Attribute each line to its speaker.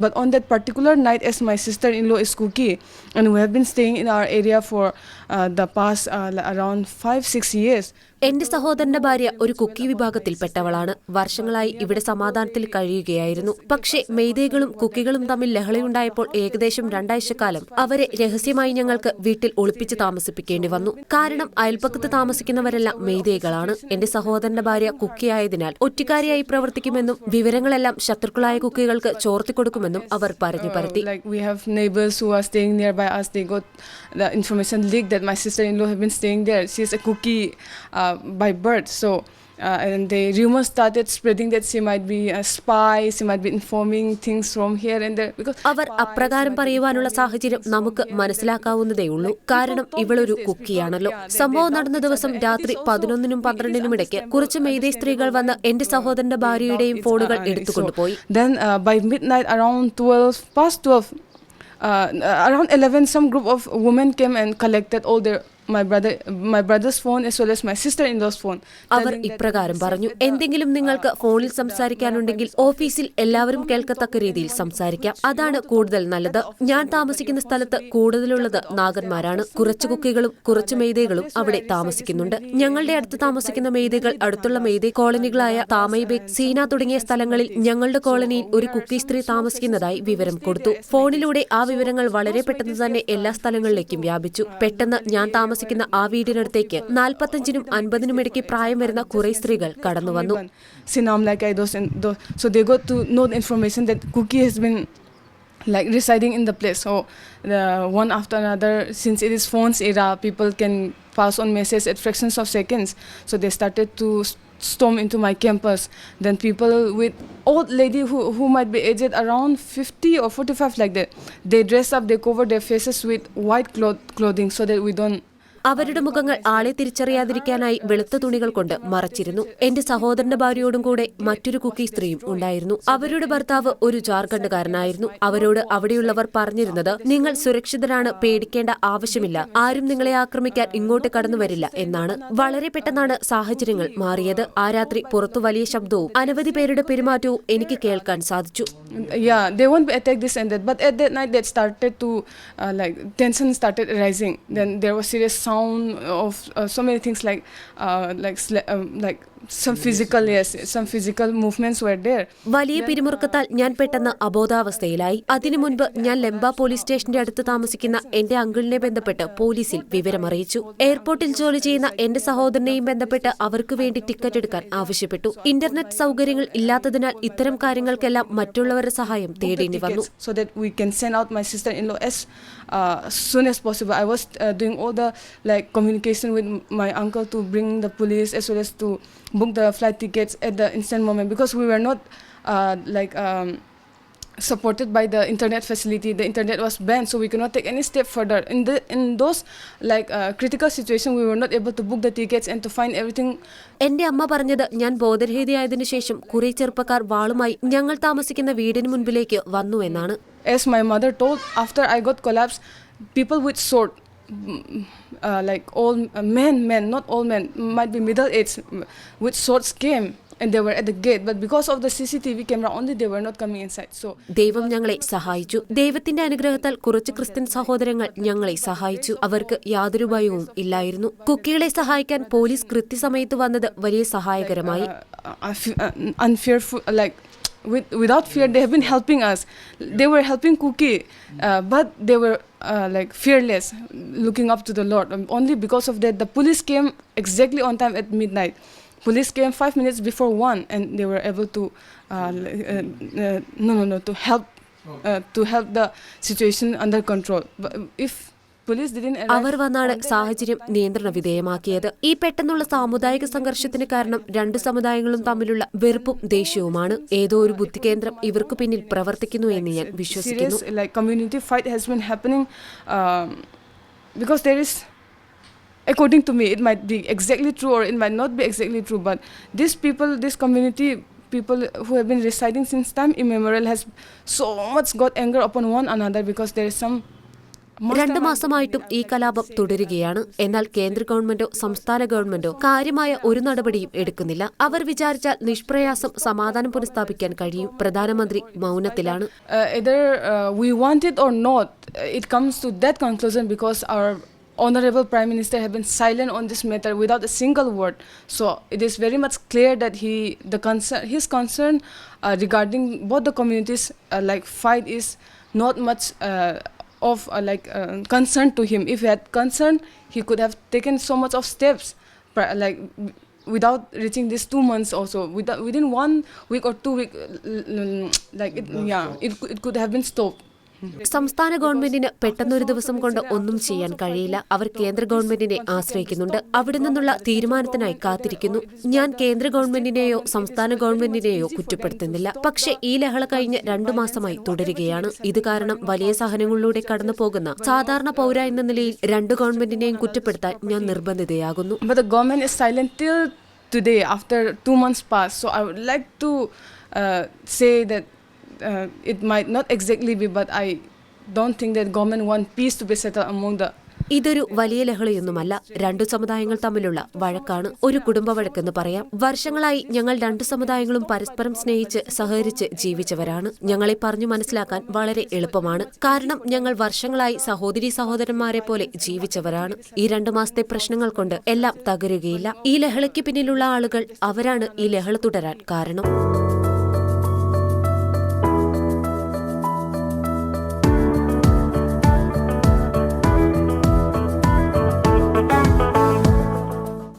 Speaker 1: But on that particular night, as my sister-in-law is Cookie, and we have been staying in our area for uh, the past uh, around five, six years.
Speaker 2: എന്റെ സഹോദരന്റെ ഭാര്യ ഒരു കുക്കി വിഭാഗത്തിൽപ്പെട്ടവളാണ്. വർഷങ്ങളായി ഇവിടെ സമാധാനത്തിൽ കഴിയുകയായിരുന്നു. പക്ഷേ മെയ്തേകളും കുക്കികളും തമ്മിൽ ലഹളയുണ്ടായപ്പോൾ ഏകദേശം രണ്ടാഴ്ചക്കാലം അവരെ രഹസ്യമായി ഞങ്ങൾക്ക് വീട്ടിൽ ഒളിപ്പിച്ച് താമസിപ്പിക്കേണ്ടി വന്നു. കാരണം അയൽപ്പക്കത്ത് താമസിക്കുന്നവരെല്ലാം മെയ്തേകളാണ്. എന്റെ സഹോദരന്റെ ഭാര്യ കുക്കിയായതിനാൽ ഒറ്റക്കാരിയായി പ്രവർത്തിക്കുമെന്നും വിവരങ്ങളെല്ലാം ശത്രുക്കളായ കുക്കികൾക്ക് ചോർത്തിക്കൊടുക്കുമെന്നും അവർ പറഞ്ഞു പരത്തി.
Speaker 1: Uh, uh, by birth, so. Uh, and the rumors started spreading that she might be a spy, she might be informing things from here and there. Because
Speaker 2: അവർ അപ്രകാരം പറയുവാനുള്ള സാഹചര്യം നമുക്ക് മനസ്സിലാക്കാവുന്നതേയുള്ളൂ കാരണം ഇവളൊരു കുക്കിയാണല്ലോ സംഭവം നടന്ന ദിവസം രാത്രി പതിനൊന്നിനും പന്ത്രണ്ടിനും ഇടയ്ക്ക് കുറച്ച് മെയ്തേ സ്ത്രീകൾ വന്ന് എന്റെ സഹോദരന്റെ ഭാര്യയുടെയും ഫോണുകൾ എടുത്തുകൊണ്ടുപോയി
Speaker 1: Then uh, by midnight, around 12, past 12, uh, around 11, some group of women came and collected all their my brother my brother's phone as well as my sister-in-law's phone.
Speaker 2: അവർ ഇപ്രകാരം പറഞ്ഞു എന്തെങ്കിലും നിങ്ങൾക്ക് ഫോണിൽ സംസാരിക്കാനുണ്ടെങ്കിൽ ഓഫീസിൽ എല്ലാവരും കേൾക്കത്തക്ക രീതിയിൽ സംസാരിക്കാം. അതാണ് കൂടുതൽ നല്ലത്. ഞാൻ താമസിക്കുന്ന സ്ഥലത്ത് കൂടുതലുള്ളത് നാഗന്മാരാണ്. കുറച്ച് കുക്കികളും കുറച്ച് മെയ്തകളും അവിടെ താമസിക്കുന്നുണ്ട്. ഞങ്ങളുടെ അടുത്ത് താമസിക്കുന്ന മെയ്തകൾ അടുത്തുള്ള മെയ്തേ കോളനികളായ താമൈബേക് സീന തുടങ്ങിയ സ്ഥലങ്ങളിൽ ഞങ്ങളുടെ കോളനിയിൽ ഒരു കുക്കി സ്ത്രീ താമസിക്കുന്നതായി വിവരം കൊടുത്തു. ഫോണിലൂടെ ആ വിവരങ്ങൾ വളരെ പെട്ടെന്ന് തന്നെ എല്ലാ സ്ഥലങ്ങളിലേക്കും വ്യാപിച്ചു. പെട്ടെന്ന് ഞാൻ താമസിക്കുന്ന ആ വീടിനടുത്തേക്ക് നാൽപ്പത്തഞ്ചിനും അൻപതിനും ഇടയ്ക്ക് പ്രായം വരുന്ന കുറെ സ്ത്രീകൾ കടന്നു വന്നു
Speaker 1: Sinam like I those and those. So they got to know the information that Cookie has been like residing in the place. So the one after another, since it is phones era, people can pass on messages at fractions of seconds. So they started to s- storm into my campus. Then people with old lady who, who might be aged around 50 or 45 like that, they dress up, they cover their faces with white cloth, clothing so that we don't
Speaker 2: അവരുടെ മുഖങ്ങൾ ആളെ തിരിച്ചറിയാതിരിക്കാനായി വെളുത്ത തുണികൾ കൊണ്ട് മറച്ചിരുന്നു. എന്റെ സഹോദരന്റെ ഭാര്യയോടും കൂടെ മറ്റൊരു കുക്കി സ്ത്രീയും ഉണ്ടായിരുന്നു. അവരുടെ ഭർത്താവ് ഒരു ജാർഖണ്ഡുകാരനായിരുന്നു. അവരോട് അവിടെയുള്ളവർ പറഞ്ഞിരുന്നത് നിങ്ങൾ സുരക്ഷിതരാണ് പേടിക്കേണ്ട ആവശ്യമില്ല. ആരും നിങ്ങളെ ആക്രമിക്കാൻ ഇങ്ങോട്ട് കടന്നു വരില്ല എന്നാണ്. വളരെ പെട്ടെന്നാണ് സാഹചര്യങ്ങൾ മാറിയത്. ആ രാത്രി പുറത്തു വലിയ ശബ്ദവും അനവധി പേരുടെ പെരുമാറ്റവും എനിക്ക് കേൾക്കാൻ സാധിച്ചു.
Speaker 1: Yeah they won't attack this but at that night that started to uh, like tension started rising. Then there was serious sound of uh, so many things like uh, like sl- um, like some physical yes some physical movements were there.
Speaker 2: വലിയ പിരിമുറുക്കത്താൽ ഞാൻ പെട്ടെന്ന് അബോധാവസ്ഥയിലായി. അതിനു മുൻപ് ഞാൻ ലെംബ police സ്റ്റേഷന്റെ അടുത്ത് താമസിക്കുന്ന എന്റെ അങ്കിളിനെ ബന്ധപ്പെട്ട് പോലീസിൽ വിവരമറിയിച്ചു എയർപോർട്ടിൽ ജോലി ചെയ്യുന്ന എന്റെ സഹോദരനെയും ബന്ധപ്പെട്ട് അവർക്ക് വേണ്ടി ടിക്കറ്റ് എടുക്കാൻ ആവശ്യപ്പെട്ടു. ഇന്റർനെറ്റ് സൗകര്യങ്ങൾ ഇല്ലാത്തതിനാൽ ഇത്തരം കാര്യങ്ങൾക്കെല്ലാം മറ്റുള്ളവരുടെ സഹായം തേടേണ്ടി വന്നു.
Speaker 1: So that we we send out my sister in law as soon as possible I was doing all the doing all the like communication with my uncle to bring the police as well as to book the flight tickets at the instant moment because we were not uh, like um, supported by the internet facility the internet was banned so we could not take any step further in the in those like uh, critical situation we were not able to book the tickets and to find everything
Speaker 2: എന്റെ അമ്മ പറഞ്ഞത് ഞാൻ ബോധരഹിതയായതിനു ശേഷം കുറെ ചെറുപ്പക്കാർ വാളുമായി ഞങ്ങൾ താമസിക്കുന്ന വീടിന് മുൻപിലേക്ക് വന്നു എന്നാണ്
Speaker 1: as my mother told after i got collapsed people with sword mm, uh, like all uh, men men not all men might be middle aged mm, with swords came and they were at the gate but because of the cctv camera only they were not coming inside so
Speaker 2: ദൈവം ഞങ്ങളെ സഹായിച്ചു ദൈവത്തിന്റെ അനുഗ്രഹത്താൽ കുറച്ച് Christian സഹോദരങ്ങൾ ഞങ്ങളെ സഹായിച്ചു അവർക്ക് യാതൊരു ഭയവും ഇല്ലായിരുന്നു കുക്കികളെ സഹായിക്കാൻ പോലീസ് കൃത്യസമയത്ത് വന്നത് വലിയ സഹായകരമായി
Speaker 1: uh, uh, fe- unfearful like with, without fear they have been helping us. They were helping cookie uh, but they were uh, like fearless looking up to the lord. Um, only because of that the police came exactly on time at midnight. Police came five minutes before one and they were able to uh, uh, uh, no no no to help uh, to help the situation under control. But if didn't arrive
Speaker 2: അവർ വന്നാണ് സാഹചര്യം നിയന്ത്രണ വിധേയമാക്കിയത് ഈ പെട്ടെന്നുള്ള സാമുദായിക സംഘർഷത്തിന് കാരണം രണ്ട് സമുദായങ്ങളും തമ്മിലുള്ള വെറുപ്പും ദേഷ്യവുമാണ് ഏതോ ഒരു ബുദ്ധികേന്ദ്രം ഇവർക്ക് പിന്നിൽ പ്രവർത്തിക്കുന്നു എന്ന് ഞാൻ വിശ്വസിക്കുന്നു
Speaker 1: um, according to me it might be exactly true or it might not be exactly true but these people this community people who have been residing since time immemorial has so much got anger upon one another because there is some
Speaker 2: രണ്ടു മാസമായിട്ടും ഈ കലാപം തുടരുകയാണ് എന്നാൽ കേന്ദ്ര ഗവൺമെന്റോ സംസ്ഥാന ഗവൺമെന്റോ കാര്യമായ ഒരു നടപടിയും എടുക്കുന്നില്ല അവർ വിചാരിച്ചാൽ നിഷ്പ്രയാസം സമാധാനം പുനഃസ്ഥാപിക്കാൻ കഴിയും പ്രധാനമന്ത്രി മൗനത്തിലാണ്
Speaker 1: uh, uh, uh, it comes to that conclusion because our honorable prime minister have been silent on this matter without a single word. So it is very much clear that he the concern his concern uh, regarding both the communities uh, like fight is not much. Uh, of uh, like uh, concern to him. If he had concern he could have taken so much of steps. Pri- like w- without reaching these two months also without, within one week or two week like it, yeah it, it could have been stopped
Speaker 2: സംസ്ഥാന ഗവൺമെന്റിന് പെട്ടെന്നൊരു ദിവസം കൊണ്ട് ഒന്നും ചെയ്യാൻ കഴിയില്ല. അവർ കേന്ദ്ര ഗവൺമെന്റിനെ ആശ്രയിക്കുന്നുണ്ട്. അവിടെ നിന്നുള്ള തീരുമാനത്തിനായി കാത്തിരിക്കുന്നു. ഞാൻ കേന്ദ്ര ഗവൺമെന്റിനെയോ സംസ്ഥാന ഗവൺമെന്റിനെയോ കുറ്റപ്പെടുത്തുന്നില്ല. പക്ഷേ ഈ ലഹള കഴിഞ്ഞ് രണ്ടു മാസമായി തുടരുകയാണ്. ഇത് കാരണം വലിയ സഹനങ്ങളിലൂടെ കടന്നു പോകുന്ന സാധാരണ പൗര എന്ന നിലയിൽ രണ്ട് ഗവൺമെന്റിനെയും കുറ്റപ്പെടുത്താൻ ഞാൻ നിർബന്ധിതയാകുന്നു.
Speaker 1: Today after two months passed, so i would like to uh, say that uh, it might not exactly be but i don't think that government want peace to be settled among the
Speaker 2: ഇതൊരു വലിയ ലഹളയൊന്നുമല്ല. രണ്ടു സമുദായങ്ങൾ തമ്മിലുള്ള വഴക്കാണ് ഒരു കുടുംബ വഴക്കെന്ന് പറയാം. വർഷങ്ങളായി ഞങ്ങൾ രണ്ടു സമുദായങ്ങളും പരസ്പരം സ്നേഹിച്ച് സഹകരിച്ച് ജീവിച്ചവരാണ്. ഞങ്ങളെ പറഞ്ഞു മനസ്സിലാക്കാൻ വളരെ എളുപ്പമാണ്. കാരണം ഞങ്ങൾ വർഷങ്ങളായി സഹോദരി സഹോദരന്മാരെ പോലെ ജീവിച്ചവരാണ്. ഈ രണ്ടു മാസത്തെ പ്രശ്നങ്ങൾ കൊണ്ട് എല്ലാം തകരുകയില്ല. ഈ ലഹളയ്ക്ക് പിന്നിലുള്ള ആളുകൾ അവരാണ് ഈ ലഹള തുടരാൻ കാരണം.